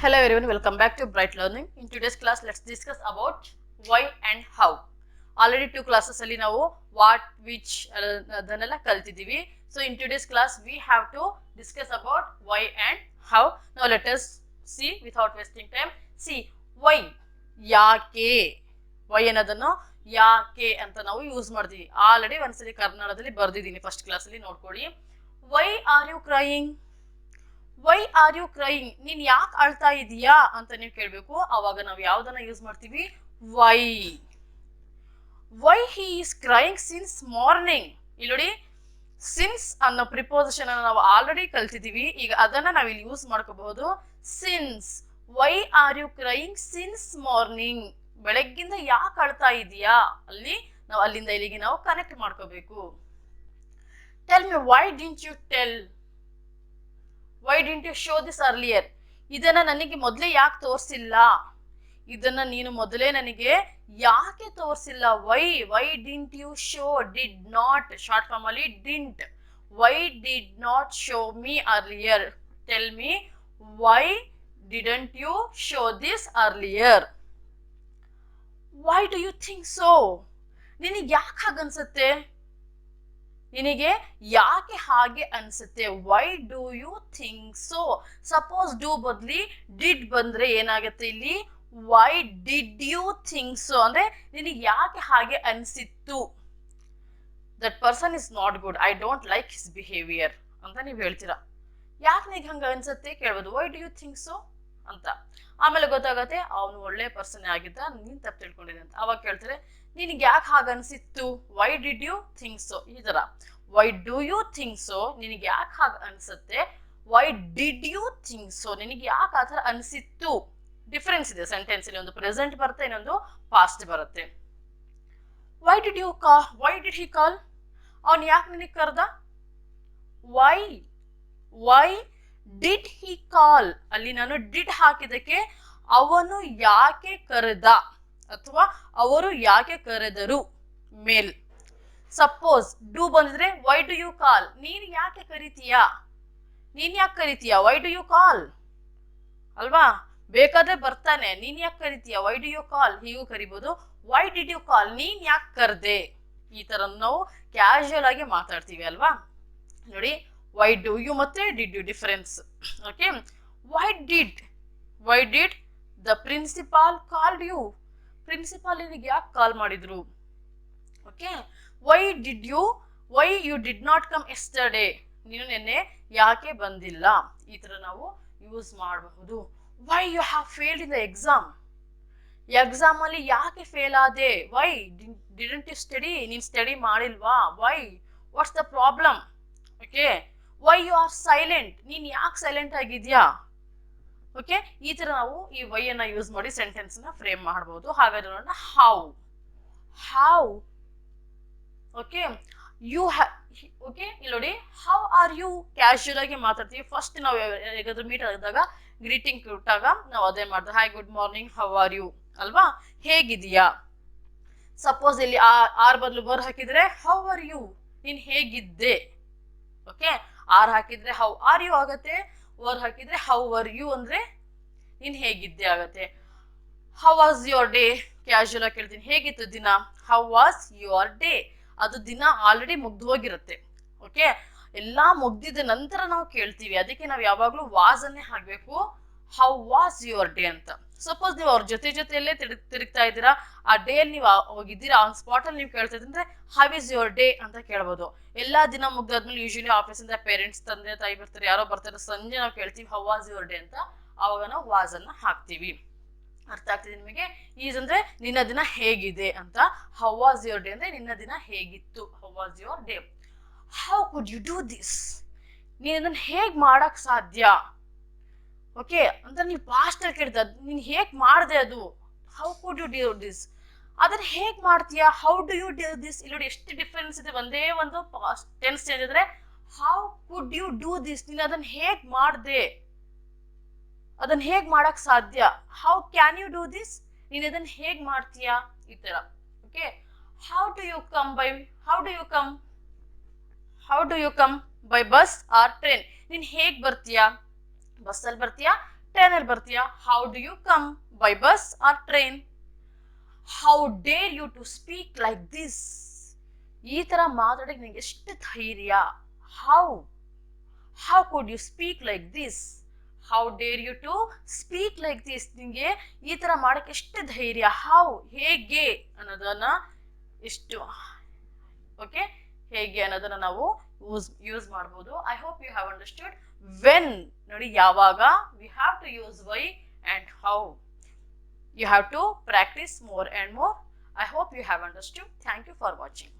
Hello everyone, welcome back to Bright Learning. In today's class, let's discuss about why and how. Already two classes ಅಲ್ಲಿ ನಾವು what which ಅದನ್ನೆಲ್ಲ ಕಲ್ತಿದ್ದೀವಿ. So in today's class we have to discuss about why and how ನಾವು let's see without wasting time see why ಯಾಕೆ? Why ಅನ್ನೋದನ್ನು ಯಾಕೆ ಅಂತ ನಾವು ಯೂಸ್ ಮಾಡ್ತೀವಿ. ಆಲ್ರೆಡಿ ಒಂದ್ಸಲಿ ಕನ್ನಡದಲ್ಲಿ ಬರ್ದಿದ್ದೀನಿ ಫಸ್ಟ್ ಕ್ಲಾಸಲ್ಲಿ ನೋಡ್ಕೊಳ್ಳಿ. Why are you crying why are you crying ನೀನ್ ಯಾಕೆ ಅಳ್ತಾ ಇದೀಯಾ ಅಂತ ನೀವು ಕೇಳಬೇಕು. ಅವಾಗ ನಾವು ಯಾವ್ದನ್ನ ಯೂಸ್ ಮಾಡ್ತೀವಿ? Why why he is crying since morning ಇಲ್ಲಿ ನೋಡಿ ಸಿನ್ಸ್ ಅನ್ನೋ ಪ್ರಿಪೋಸಿಷನ್ ನಾವು ಆಲ್ರೆಡಿ ಕಲ್ತಿದ್ದೀವಿ ಈಗ ಅದನ್ನ ನಾವು ಇಲ್ಲಿ ಯೂಸ್ ಮಾಡ್ಕೋಬಹುದು. Since why are you crying since morning ಬೆಳಗ್ಗಿಂದ ಯಾಕೆ ಅಳ್ತಾ ಇದೀಯಾ? ಅಲ್ಲಿ ನಾವು ಅಲ್ಲಿಂದ ಇಲ್ಲಿಗೆ ನಾವು ಕನೆಕ್ಟ್ ಮಾಡ್ಕೋಬೇಕು. Tell me why didn't you tell why didn't you show this earlier ಇದನ್ನ ನನಗೆ ಮೊದಲೇ ಯಾಕೆ ತೋರಿಸಿಲ್ಲ? ಇದನ್ನ ನೀನು ಮೊದಲೇ ನನಗೆ ಯಾಕೆ ತೋರಿಸಿಲ್ಲ? Why why didn't you show did not short form ಅಲ್ಲಿ didn't why did not show me earlier tell me why didn't you show this earlier why do you think so ನಿನಗೆ ಯಾಕೆ ಹಾಗನ್ಸುತ್ತೆ? ನಿನಗೆ ಯಾಕೆ ಹಾಗೆ ಅನ್ಸುತ್ತೆ? Why do you think so suppose do ಬದ್ಲಿ did ಬಂದ್ರೆ ಏನಾಗುತ್ತೆ ಇಲ್ಲಿ? Why did you think so ಅಂದ್ರೆ ನಿನಗೆ ಯಾಕೆ ಹಾಗೆ ಅನ್ಸಿತ್ತು? That person is not good I don't like his behaviour ಅಂತ ನೀವು ಹೇಳ್ತೀರಾ? ಯಾಕೆ ನಿಗೆ ಹಂಗ ಅನ್ಸುತ್ತೆ ಕೇಳ್ಬೋದು. Why do you think so ಅಂತ. ಆಮೇಲೆ ಗೊತ್ತಾಗತ್ತೆ, ಅವನು ಒಳ್ಳೆ ಪರ್ಸನ್ ಆಗಿದ್ದ, ನೀನ್ ತಪ್ಪು ತಿಳ್ಕೊಂಡಿದೆ ಅಂತ. ಅವಾಗ ಕೇಳ್ತಾರೆ ನಿನಗೆ ಯಾಕೆ ಹಾಗೆ ಅನಿಸಿತ್ತು why did you think so ಈ ಥರ. Why do you think so ನಿನಗೆ ಯಾಕೆ ಹಾಗೆ ಅನ್ಸುತ್ತೆ? Why did you think so ನಿನಗೆ ಯಾಕೆ ಆ ಥರ ಅನಿಸಿತ್ತು? ಡಿಫ್ರೆನ್ಸ್ ಇದೆ ಸೆಂಟೆನ್ಸ್ ಇಲ್ಲಿ ಒಂದು ಪ್ರೆಸೆಂಟ್ ಬರುತ್ತೆ, ಇನ್ನೊಂದು ಪಾಸ್ಟ್ ಬರುತ್ತೆ. Why did you call why did he call ಅವನು ಯಾಕೆ ನಿನಗೆ ಕರೆದ? Why why did he call ಅಲ್ಲಿ ನಾನು ಡಿಡ್ ಹಾಕಿದಕ್ಕೆ ಅವನು ಯಾಕೆ ಕರೆದ? ಅಥವಾ ಅವರು ಯಾಕೆ ಕರೆದರು? ಮೇಲ್. ಸಪೋಸ್ ಡೂ ಬಂದಿದ್ರೆ ವೈ ಡು ಯು ಕಾಲ್ ನೀನ್ ಯಾಕೆ ಕರಿತೀಯಾ? ನೀನ್ ಯಾಕೆ ಕರಿತೀಯಾ? ವೈ ಡು ಯು ಕಾಲ್ ಅಲ್ವಾ? ಬೇಕಾದ್ರೆ ಬರ್ತಾನೆ. ನೀನ್ ಯಾಕೆ ಕರಿತೀಯ? ವೈ ಡು ಯು ಕಾಲ್ ಹೀಗೂ ಕರಿಬಹುದು ವೈ ಡಿಡ್ ಯು ಕಾಲ್ ನೀನ್ ಯಾಕೆ ಕರ್ದೆ? ಈ ತರ ನಾವು ಕ್ಯಾಶುಯಲ್ ಆಗಿ ಮಾತಾಡ್ತೀವಿ, ಅಲ್ವಾ? ನೋಡಿ ವೈ ಡು ಯು ಮತ್ತೆ did you difference okay why did why did the principal called you principal ನಿನಗೆ ಯಾಕೆ ಕಾಲ್ ಮಾಡಿದ್ರು? Okay why did you why you did not come yesterday ನೀನು ನಿನ್ನೆ ಯಾಕೆ ಬಂದಿಲ್ಲ? ಈ ತರ ನಾವು ಯೂಸ್ ಮಾಡಬಹುದು. Why you have failed in the exam exam ಅಲ್ಲಿ ಯಾಕೆ ಫೇಲ್ ಆದೆ? ವೈ ಡಿಡೆಂಟ್ ಯು ಸ್ಟಡಿ ನೀನು ಸ್ಟಡಿ ಮಾಡಿಲ್ವಾ? Why what's the problem okay why you are silent ನೀನು ಯಾಕೆ ಸೈಲೆಂಟ್ ಆಗಿದ್ಯಾ? ಓಕೆ ಈ ತರ ನಾವು ಈ ವೈ ಯೂಸ್ ಮಾಡಿ ಸೆಂಟೆನ್ಸ್ನ ಫ್ರೇಮ್ ಮಾಡಬಹುದು ಹಾಗಾದ್ರೆ ನೋಡೋಣ how how okay you okay ಇಲ್ಲಿ ನೋಡಿ ಹೌ ಆರ್ ಯು ಕ್ಯಾಶುಯಲ್ ಆಗಿ ಮಾತಾಡ್ತೀವಿ. ಫಸ್ಟ್ ನಾವು ಹೇಗಾದ್ರೂ ಮೀಟ್ ಆದಾಗ ಗ್ರೀಟಿಂಗ್ ಕೊಟ್ಟಾಗ ನಾವು ಅದೇ ಮಾಡ್ತೀವಿ. Hi good morning how are you ಅಲ್ವಾ? ಹೇಗಿದೆಯಾ ಸಪೋಸ್ ಇಲ್ಲಿ ಆರ್ ಬದಲು ಬರ್ ಹಾಕಿದ್ರೆ ಹೌ ಆರ್ ಯು ನೀನ್ ಹೇಗಿದ್ದೆ? ಓಕೆ ಆರ್ ಹಾಕಿದ್ರೆ ಹೌ ಆರ್ ಯು ಆಗತ್ತೆ. ವರ್ ಹಾಕಿದ್ರೆ ಹೌ ಆರ್ ಯು ಅಂದ್ರೆ, ನೀನ್ ಹೇಗಿದ್ದೆ? ಆಗತ್ತೆ. How was your day casual ಆಗಿ ಕೇಳ್ತೀನಿ. ಹೇಗಿತ್ತು ದಿನ? ಹೌ ವಾಸ್ ಯುವರ್ ಡೇ ಅದು ದಿನ ಆಲ್ರೆಡಿ ಮುಗ್ದು ಹೋಗಿರುತ್ತೆ. ಓಕೆ ಎಲ್ಲಾ ಮುಗ್ದಿದ ನಂತರ ನಾವು ಕೇಳ್ತೀವಿ. ಅದಕ್ಕೆ ನಾವು ಯಾವಾಗ್ಲೂ ವಾಸ್ ಅನ್ನೇ ಹಾಕ್ಬೇಕು. ಹೌ ವಾಸ್ ಯುವರ್ ಡೇ ಅಂತ? ಸಪೋಸ್ ನೀವು ಅವ್ರ ಜೊತೆ ಜೊತೆಯಲ್ಲೇ ತಿರುಗ್, ತಿರುಗ್ತಾ ಇದ್ದೀರಾ, ಆ ಡೇ ಅಲ್ಲಿ ನೀವು ಹೋಗಿದ್ದೀರಾ ಆನ್ ಸ್ಪಾಟ್ ಅಲ್ಲಿ ನೀವು ಕೇಳ್ತಾ ಇದ್ರೆ ಹೌ ಇಸ್ ಯುವರ್ ಡೇ ಅಂತ ಕೇಳ್ಬೋದು. ಎಲ್ಲಾ ದಿನ ಮುಗ್ದಾದ್ಮೇಲೆ ಯೂಶಲಿ ಆಫೀಸಿಂದ ಪೇರೆಂಟ್ಸ್ ತಂದೆ, ತಾಯಿ ಬರ್ತಾರೆ, ಯಾರೋ ಬರ್ತಾರೆ, ಸಂಜೆ ನಾವು ಕೇಳ್ತೀವಿ ಹೌ ವಾಸ್ ಯುವರ್ ಡೇ ಅಂತ. ಅವಾಗ ನಾವು ವಾಸ್ ಅನ್ನ ಹಾಕ್ತೀವಿ. ಅರ್ಥ ಆಗ್ತಿದೆ ನಿಮಗೆ? ಈಸ್ ಅಂದ್ರೆ ನಿನ್ನ ದಿನ ಹೇಗಿದೆ ಅಂತ. ಹೌ ವಾಸ್ ಯುವರ್ ಡೇ ಅಂದ್ರೆ ನಿನ್ನ ದಿನ ಹೇಗಿತ್ತು? How was your day how could you do this ನೀನ್ ಅದನ್ನ ಹೇಗ್ ಮಾಡಕ್ ಸಾಧ್ಯ? ಓಕೆ ಅಂತ ನೀವು ಪಾಸ್ಟ್ ಆಗಿ ಕೇಳ್ದ. ನೀನ್ ಹೇಗೆ ಮಾಡಿದೆ ಅದು? How could you do this ಅದನ್ನ ಹೇಗೆ ಮಾಡ್ತೀಯಾ? How do you do this ಇಲ್ಲಿ ನೋಡಿ ಎಷ್ಟು ಡಿಫ್ರೆನ್ಸ್ ಇದೆ. ಒಂದೇ ಒಂದು ಪಾಸ್ಟ್ ಟೆನ್ಸ್ ಚೇಂಜ್ ಇದ್ರೆ how could you do this ನೀನು ಅದನ್ನ ಹೇಗ್ ಮಾಡ್ದೆ? ಅದನ್ನ ಹೇಗ್ ಮಾಡಕ್ ಸಾಧ್ಯ? How can you do this ನೀನ್ ಅದನ್ನ ಹೇಗ್ ಮಾಡ್ತೀಯಾ? ಈ ತರ. Okay how do you come by how do you come how do you come by bus or train ನೀನ್ ಹೇಗ್ ಬರ್ತೀಯಾ? ಬಸ್ಸಲ್ಲಿ ಬರ್ತೀಯಾ? ಟ್ರೈನಲ್ಲಿ ಬರ್ತೀಯಾ? How do you come by bus or train how dare you to speak like this ಈ ತರ ಮಾತಾಡಕ್ಕೆ ನಿಂಗೆ ಎಷ್ಟು ಧೈರ್ಯ? How how could you speak like this how dare you to speak like this ನಿಂಗೆ ಈ ತರ ಮಾಡಕ್ಕೆ ಎಷ್ಟು ಧೈರ್ಯ? ಹೌ ಹೇಗೆ? ಅನ್ನೋದನ್ನ ಎಷ್ಟು? ಓಕೆ ಹೇಗೆ ಅನ್ನೋದನ್ನ ನಾವು ಯೂಸ್ ಯೂಸ್ ಮಾಡ್ಬೋದು I hope you have understood when ನೋಡಿ ಯಾವಾಗ we have to use why and how you have to practice more and more i hope you have understood thank you for watching